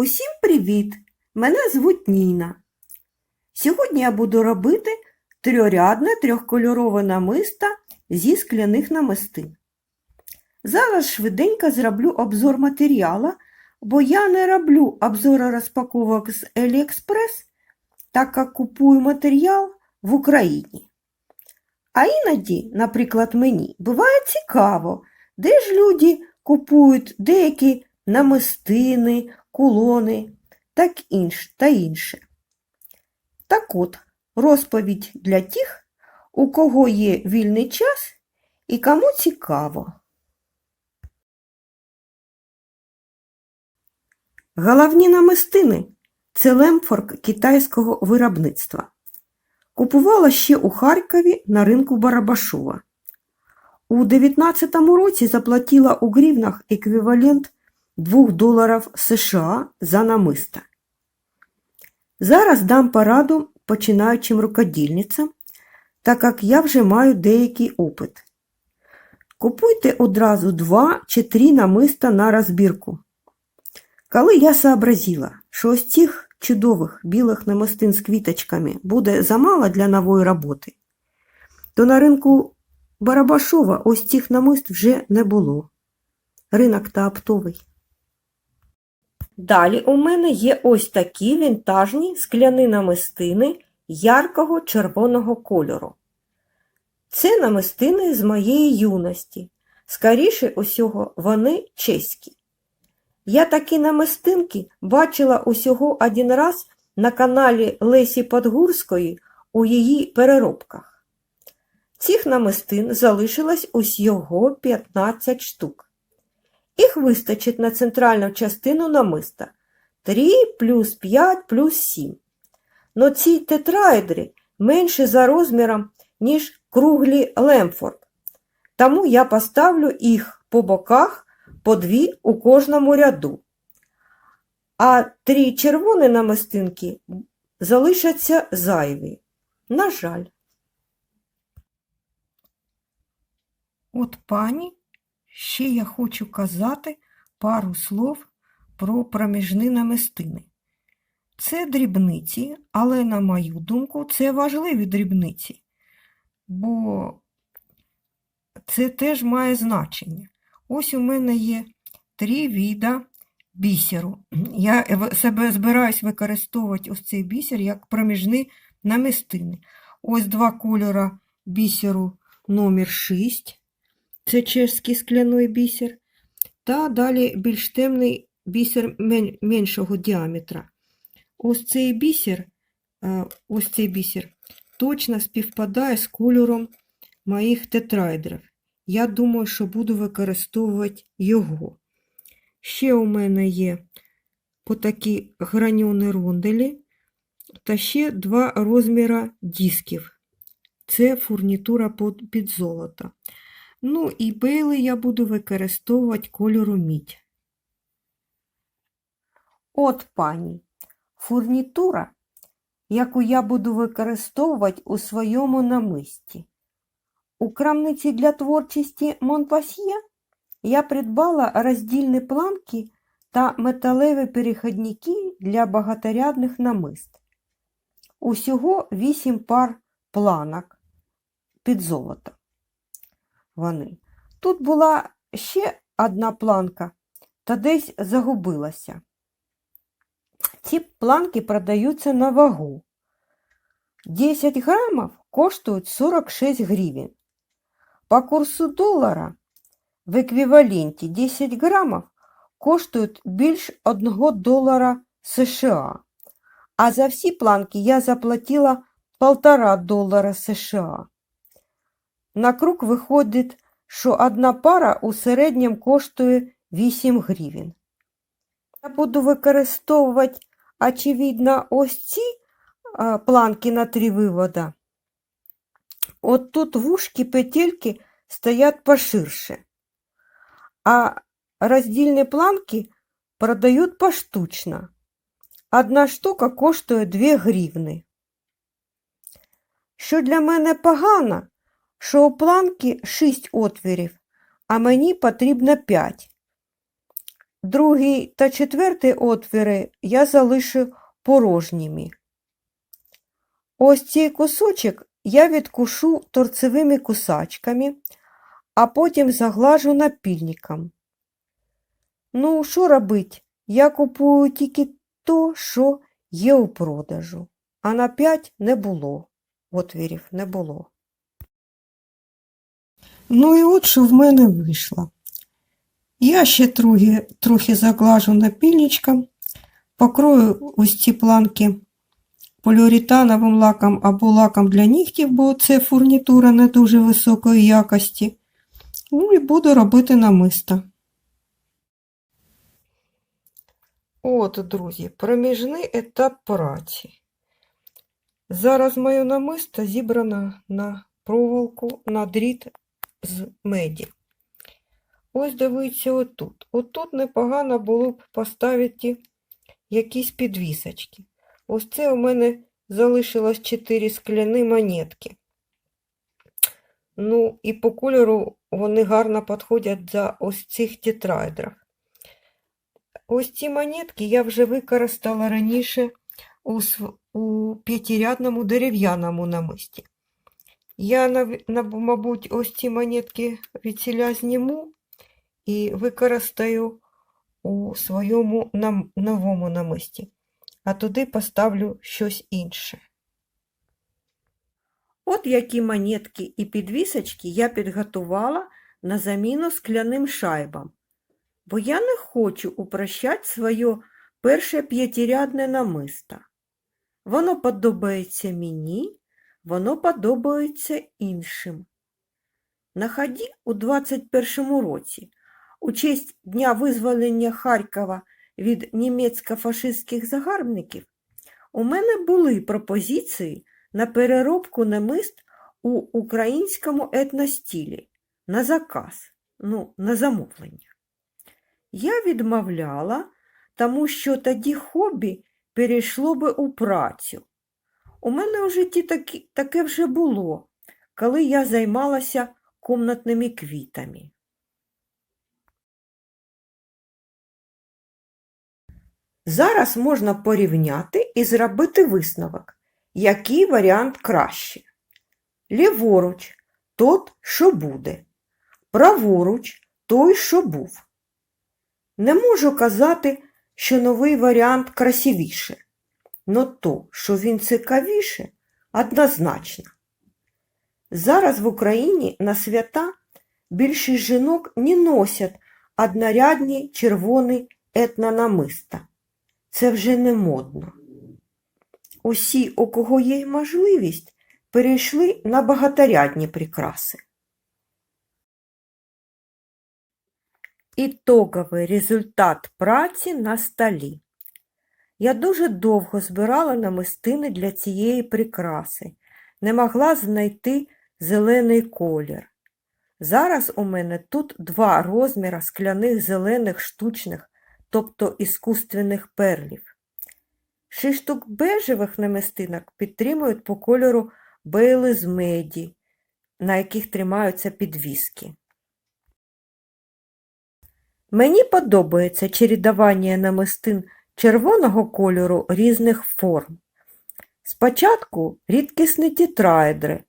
Усім привіт! Мене звуть Ніна. Сьогодні я буду робити трьорядне трьохкольорове намисто зі скляних намистин. Зараз швиденько зроблю обзор матеріалу, бо я не роблю обзори розпаковок з AliExpress, так як купую матеріал в Україні. А іноді, наприклад, мені буває цікаво, де ж люди купують деякі намистини, кулони так інш, та інше. Так от, розповідь для тих, у кого є вільний час і кому цікаво. Головні намистини це лемфорк китайського виробництва. Купувала ще у Харкові на ринку Барабашова. У 19-му році заплатила у гривнах еквівалент 2 доларів США за намиста. Зараз дам пораду починаючим рукодільницям, так як я вже маю деякий опит. Купуйте одразу 2 чи 3 намиста на розбірку. Коли я сообразила, що ось цих чудових білих намистин з квіточками буде замало для нової роботи, то на ринку Барабашова ось цих намист вже не було. Ринок та оптовий. Далі у мене є ось такі вінтажні скляні намистини яркого червоного кольору. Це намистини з моєї юності. Скоріше усього, вони чеські. Я такі намистинки бачила усього один раз на каналі Лесі Подгурської у її переробках. Цих намистин залишилось усього 15 штук. Їх вистачить на центральну частину намиста 3 плюс 5 плюс 7. Но ці тетраедри менші за розміром, ніж круглі Лемфорд. Тому я поставлю їх по боках по дві у кожному ряду. А три червоні намистинки залишаться зайві. На жаль. От пані, ще я хочу казати пару слов про проміжні намистини. Це дрібниці, але, на мою думку, це важливі дрібниці, бо це теж має значення. Ось у мене є три віда бісеру. Я себе збираюсь використовувати ось цей бісер як проміжні намистини. Ось два кольора бісеру номер 6 це чешський скляний бісер, та далі більш темний бісер меншого діаметра. Ось цей бісер, е, ось цей бісер точно співпадає з кольором моїх тетраедрів. Я думаю, що буду використовувати його. Ще у мене є отакі граньоні ронделі та ще два розміри дисків. Це фурнітура під золото. Ну і бейли я буду використовувати кольору мідь. От, пані, фурнітура, яку я буду використовувати у своєму намисті. У крамниці для творчості Монпасьє я придбала роздільні планки та металеві перехідники для багаторядних намист. Усього 8 пар планок під золото. Вони. Тут була ще одна планка, та десь загубилася. Ці планки продаються на вагу. 10 грамів коштують 46 гривень. По курсу долара в еквіваленті 10 грамів коштують більш 1 долара США. А за всі планки я заплатила 1,5 долара США. На круг виходить, що одна пара у середньому коштує 8 гривень. Я буду використовувати, очевидно, ось ці планки на три вивода. От тут вушки петельки стоять поширше, а роздільні планки продають поштучно. Одна штука коштує 2 гривни. Що для мене погано, що у планки 6 отвірів, а мені потрібно 5. другий та четвертий отвіри я залишу порожніми. Ось цей кусочок я відкушу торцевими кусачками, а потім заглажу напільником. Ну, що робить? Я купую тільки то, що є у продажу, а на п'ять не було. Отвірів не було. Ну і от що в мене вийшло. Я ще трохи, трохи заглажу напільничком, покрою ось ці планки поліуретановим лаком або лаком для нігтів, бо це фурнітура не дуже високої якості. Ну і буду робити намисто. От, друзі, проміжний етап праці. Зараз моє намисто зібрано на проволоку, на дріт з меді. Ось дивіться отут. Отут непогано було б поставити якісь підвісочки. Ось це у мене залишилось 4 скляні монетки. Ну, і по кольору вони гарно підходять за ось цих тетрайдрах. Ось ці монетки я вже використала раніше у п'ятирядному дерев'яному намисті. Я, мабуть, ось ці монетки від зніму і використаю у своєму новому намисті, а туди поставлю щось інше. От які монетки і підвісочки я підготувала на заміну скляним шайбам, бо я не хочу упрощати своє перше п'ятирядне намисто. Воно подобається мені, воно подобається іншим. На ході у 21 році, у честь Дня визволення Харкова від німецько-фашистських загарбників, у мене були пропозиції на переробку намист у українському етностілі на заказ, ну, на замовлення. Я відмовляла, тому що тоді хобі перейшло би у працю. У мене в житті такі, таке вже було, коли я займалася комнатними квітами. Зараз можна порівняти і зробити висновок, який варіант краще. Ліворуч тот, що буде, праворуч той, що був. Не можу казати, що новий варіант красивіше, но то, що він цікавіше, однозначно. Зараз в Україні на свята більшість жінок не носять однорядні червоні етнонамиста. Це вже не модно. Усі, у кого є можливість, перейшли на багаторядні прикраси. Ітоговий результат праці на столі. Я дуже довго збирала намистини для цієї прикраси, не могла знайти зелений колір. Зараз у мене тут два розміри скляних зелених штучних, тобто іскусственних перлів. Шість штук бежевих намистинок підтримують по кольору бейли з меді, на яких тримаються підвіски. Мені подобається чередування намистин червоного кольору різних форм. Спочатку рідкісні тетраедри,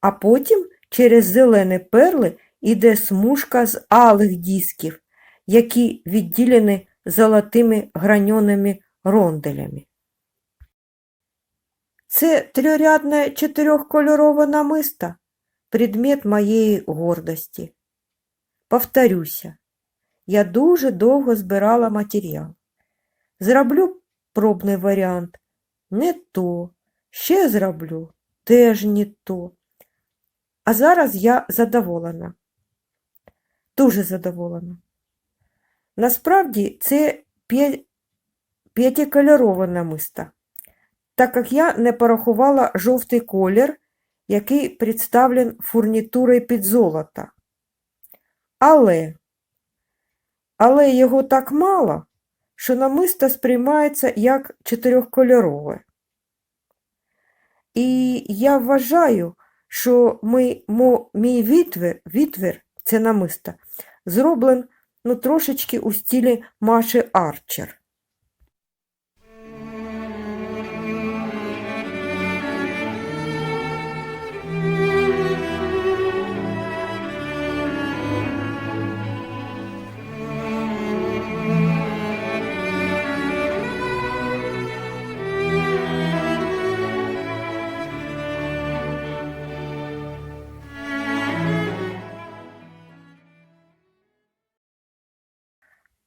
а потім через зелені перли йде смужка з алих дисків, які відділені золотими граньоними ронделями. Це трьохрядне чотирьохкольорове намисто – предмет моєї гордості. Повторюся, я дуже довго збирала матеріал. Зроблю пробний варіант. Не то. Ще зроблю. Теж не то. А зараз я задоволена. Дуже задоволена. Насправді це п'я- п'ятикольорове намисто, так як я не порахувала жовтий колір, який представлен фурнітурою під золото. Але, але його так мало, що намисто сприймається як чотирьохкольорове. І я вважаю, що ми, мо, мій відвір, відвір, це намисто, зроблен ну, трошечки у стілі Маші Арчер.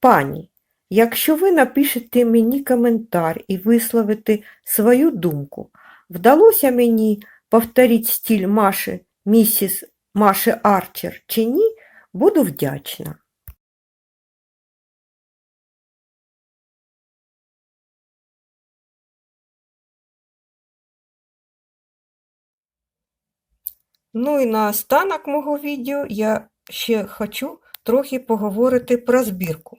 Пані, якщо ви напишете мені коментар і висловите свою думку, вдалося мені повторити стиль Маші, місіс Маші Арчер чи ні, буду вдячна. Ну і на останок мого відео я ще хочу трохи поговорити про збірку.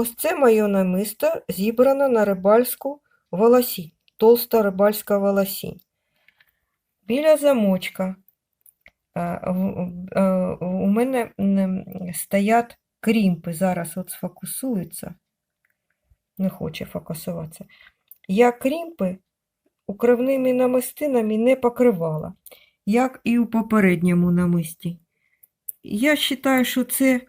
Ось це моє намисто зібрано на рибальську волосінь, толста рибальська волосінь. Біля замочка е, е, у мене стоять крімпи, зараз от сфокусуються, не хоче фокусуватися. Я крімпи укривними намистинами не покривала, як і у попередньому намисті. Я вважаю, що це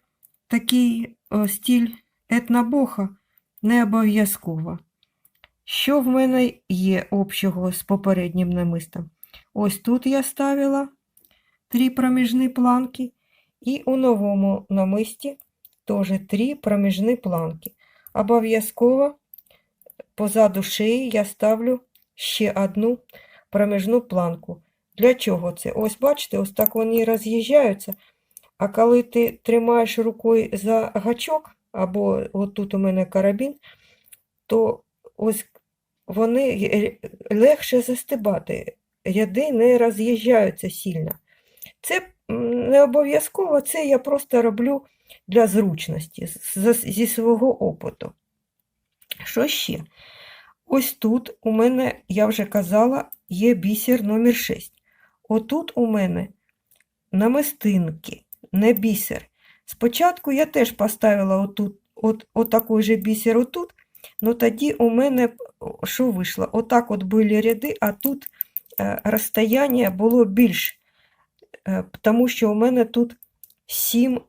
такий о, стиль етнобоха не обов'язково. Що в мене є общого з попереднім намистом? Ось тут я ставила три проміжні планки, і у новому намисті теж три проміжні планки. Обов'язково позаду шиї я ставлю ще одну проміжну планку. Для чого це? Ось бачите, ось так вони роз'їжджаються. А коли ти тримаєш рукою за гачок, або от тут у мене карабін, то ось вони легше застибати. Ряди не роз'їжджаються сильно. Це не обов'язково, це я просто роблю для зручності, зі свого опиту. Що ще? Ось тут у мене, я вже казала, є бісер номер 6. Отут у мене намистинки, не бісер. Спочатку я теж поставила отут, от, отакий же бісер отут, але тоді у мене що вийшло? Отак от були ряди, а тут е, розстояння було більш, е, тому що у мене тут сім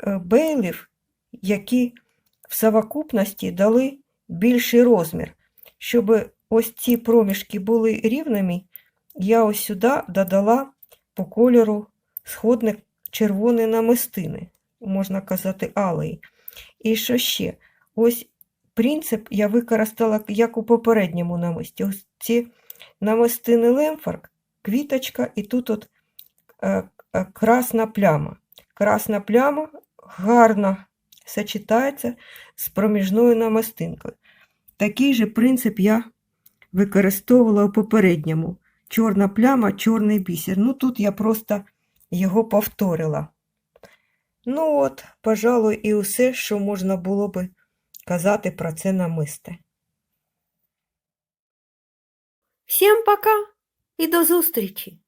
е, бейлів, які в совокупності дали більший розмір. Щоб ось ці проміжки були рівними, я ось сюди додала по кольору сходник червоної намистини, можна казати, алої. І що ще? Ось принцип я використала як у попередньому намисті. Ось ці намистини лемфарк, квіточка, і тут от е, е, красна пляма. Красна пляма гарно сочетається з проміжною намистинкою. Такий же принцип я використовувала у попередньому. Чорна пляма, чорний бісер. Ну тут я просто його повторила. Ну от, пожалуй, і усе, що можна було би казати про це намисте. Всім пока і до зустрічі!